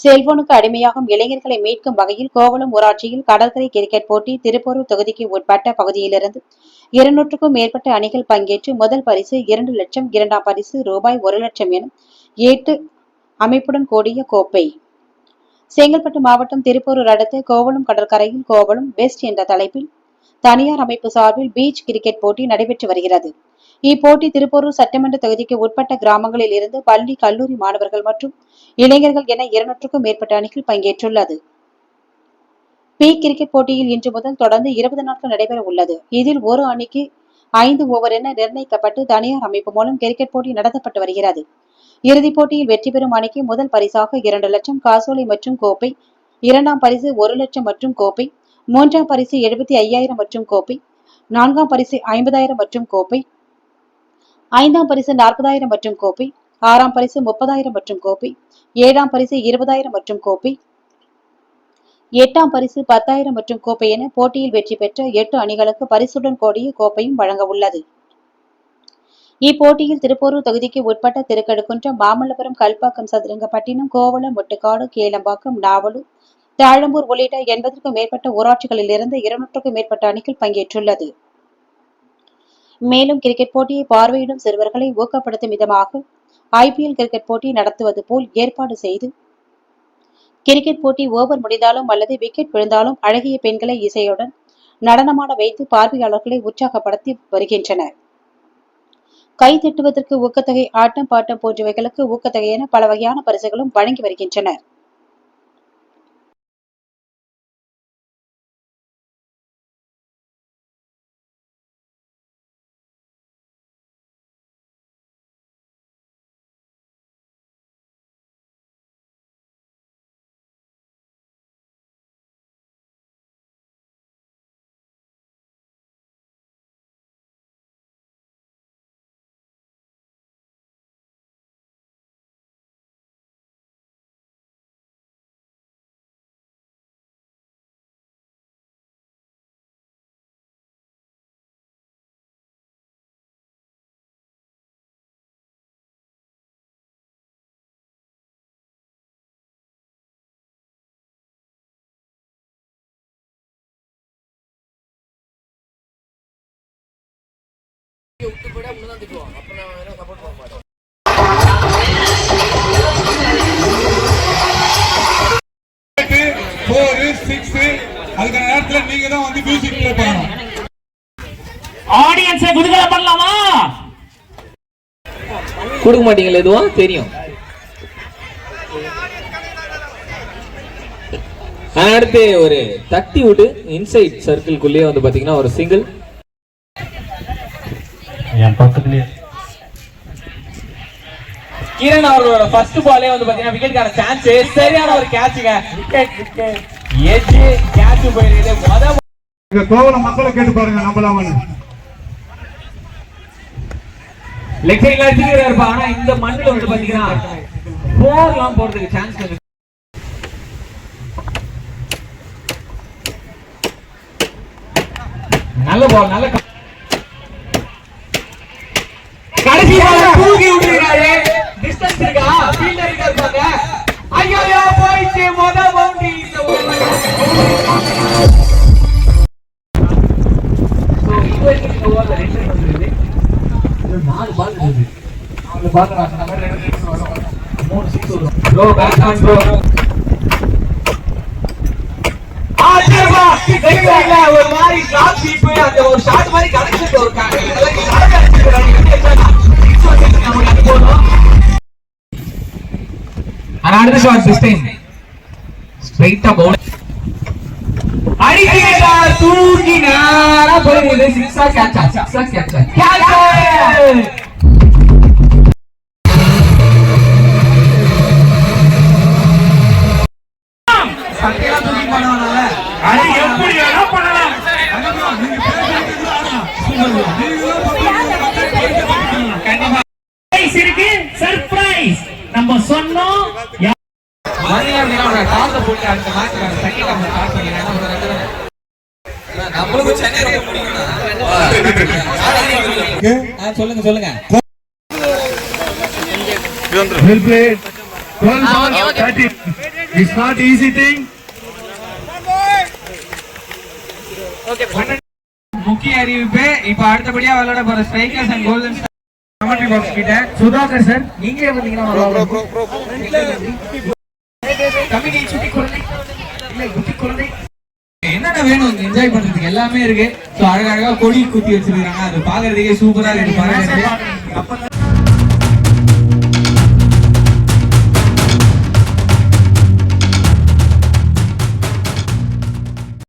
செல்போனுக்கு அடிமையாகும் இளைஞர்களை மீட்கும் வகையில் கோவளம் ஊராட்சியில் கடற்கரை கிரிக்கெட் போட்டி திருப்பூர் தொகுதிக்கு உட்பட்ட பகுதியிலிருந்து இருநூற்றுக்கும் மேற்பட்ட அணிகள் பங்கேற்று முதல் பரிசு இரண்டு லட்சம் இரண்டாம் பரிசு ரூபாய் ஒரு லட்சம் என எட்டு அமைப்புடன் கூடிய கோப்பை. செங்கல்பட்டு மாவட்டம் திருப்பூரூர் அடுத்த கோவளம் கடற்கரையில் கோவளம் பெஸ்ட் என்ற தலைப்பில் தனியார் அமைப்பு சார்பில் பீச் கிரிக்கெட் போட்டி நடைபெற்று வருகிறது. இப்போட்டி திருப்பூர் சட்டமன்ற தொகுதிக்கு உட்பட்ட கிராமங்களில் இருந்து பள்ளி கல்லூரி மாணவர்கள் மற்றும் இளைஞர்கள் என இருநூற்றுக்கும் மேற்பட்ட அணிகள் பங்கேற்றுள்ளது. பி கிரிக்கெட் போட்டியில் இன்று முதல் தொடர்ந்து இருபது நாட்கள் நடைபெற உள்ளது. இதில் ஒரு அணிக்கு ஐந்து ஓவர் என நிர்ணயிக்கப்பட்டு தனியார் அமைப்பு மூலம் கிரிக்கெட் போட்டி நடத்தப்பட்டு வருகிறது. இறுதிப் போட்டியில் வெற்றி பெறும் அணிக்கு முதல் பரிசாக இரண்டு லட்சம் காசோலை மற்றும் கோப்பை இரண்டாம் பரிசு ஒரு லட்சம் மற்றும் கோப்பை மூன்றாம் பரிசு எழுபத்தி ஐயாயிரம் மற்றும் கோப்பை நான்காம் பரிசு ஐம்பதாயிரம் மற்றும் கோப்பை ஐந்தாம் பரிசு நாற்பதாயிரம் மற்றும் கோப்பை ஆறாம் பரிசு முப்பதாயிரம் மற்றும் கோப்பை ஏழாம் பரிசு இருபதாயிரம் மற்றும் கோப்பை எட்டாம் பரிசு பத்தாயிரம் மற்றும் கோப்பை என போட்டியில் வெற்றி பெற்ற எட்டு அணிகளுக்கு பரிசுடன் கூடிய கோப்பையும் வழங்க உள்ளது. இப்போட்டியில் திருப்போரூர் தொகுதிக்கு உட்பட்ட திருக்கடுக்குன்றம் மாமல்லபுரம் கல்பாக்கம் சதுரங்கப்பட்டினம் கோவளம் முட்டுக்காடு கேளம்பாக்கம் நாவலூர் தாழம்பூர் உள்ளிட்ட எண்பதற்கும் மேற்பட்ட ஊராட்சிகளில் இருந்து இருநூற்றுக்கும் மேற்பட்ட அணிகள் பங்கேற்றுள்ளது. மேலும் கிரிக்கெட் போட்டியை பார்வையிடும் சிறுவர்களை ஊக்கப்படுத்தும் விதமாக ஐபிஎல் கிரிக்கெட் போட்டி நடத்துவது போல் ஏற்பாடு செய்து கிரிக்கெட் போட்டி ஓவர் முடிந்தாலும் அல்லது விக்கெட் விழுந்தாலும் அழகிய பெண்களை இசையுடன் நடனமாட வைத்து பார்வையாளர்களை உற்சாகப்படுத்தி வருகின்றனர். கை தட்டுவதற்கு ஊக்கத்தொகை ஆட்டம் பாட்டம் போன்றவைகளுக்கு ஊக்கத்தொகை என பல வகையான பரிசுகளும் வழங்கி வருகின்றனர். ஃபோர் அதுக்கான நேரத்துல நீங்க தான் வந்து மியூசிக் பண்ணணும் ஆடியன்ஸை குதூகல பண்ணலாமா? கொடுக்க மாட்டீங்களா எதுவும் தெரியும். அடுத்து ஒரு தட்டி விட்டு இன்சைட் சர்க்கிள்குள்ளேயே வந்து பாத்தீங்கன்னா ஒரு சிங்கிள் என் பக்கத்துலயே. கிரண் அவரோட ஃபர்ஸ்ட் பாலே வந்து பாத்தீங்கன்னா விக்கெட்டுக்கான சான்ஸ் சரியான ஒரு கேட்சுங்க எஜ் கேட்ச் போயிருக்குது. முத கோவல மக்களை கேட்டு பாருங்க நம்பலாமன்னு லெக் சைட்ல அடிச்சுட்டு இருப்பா. ஆனா இந்த மண்ணுல வந்து பாத்தீங்கன்னா போர்லாம் போறதுக்கு சான்ஸ் இருக்கு. நல்ல பால் நல்ல க- கடைசி பால் தூக்கி விட்டுறாரு. டிஸ்டன்ஸ் இருக்கா? ஃபீல்டர் இருக்கா இருப்பாங்க ஐயோ போயிடுச்சு. முத பவுண்டரி இந்த சோ நாலு பால் இருக்குது. நாலு பால் மூணு சிக்ஸ் வரும். ப்ரோ பேக் ஆன் ப்ரோ ஒரு மாதிரி ஷார்ட் ஷீப் அந்த ஒரு ஷார்ட் மாதிரி கனெக்ஷன் ஒரு And another shot this time. Straight up bowling. அடிக்கிறா தூக்கி நேரா போயிருது சிக்ஸா கேட்சா சிக்ஸா கேட்சா கேட்சா Surprise. நம்ம சொன்னோம். சொல்லுங்க சொல்லுங்க 12 balls, 30. It's not easy thing. முக்கிய அறிவிப்பு இப்ப அடுத்தபடியா விளையாட போற strikers and golden commentary box கிட்ட. சுதாகர் சார் நீங்களே வந்தீங்கன்னா என்னென்ன வேணும் என்ஜாய் பண்றதுக்கு எல்லாமே இருக்கு. சோ அழகழகா கொடி குத்தி வச்சிருக்காங்க அது பாக்குறதுக்கே சூப்பரா இருக்கு பாருங்க.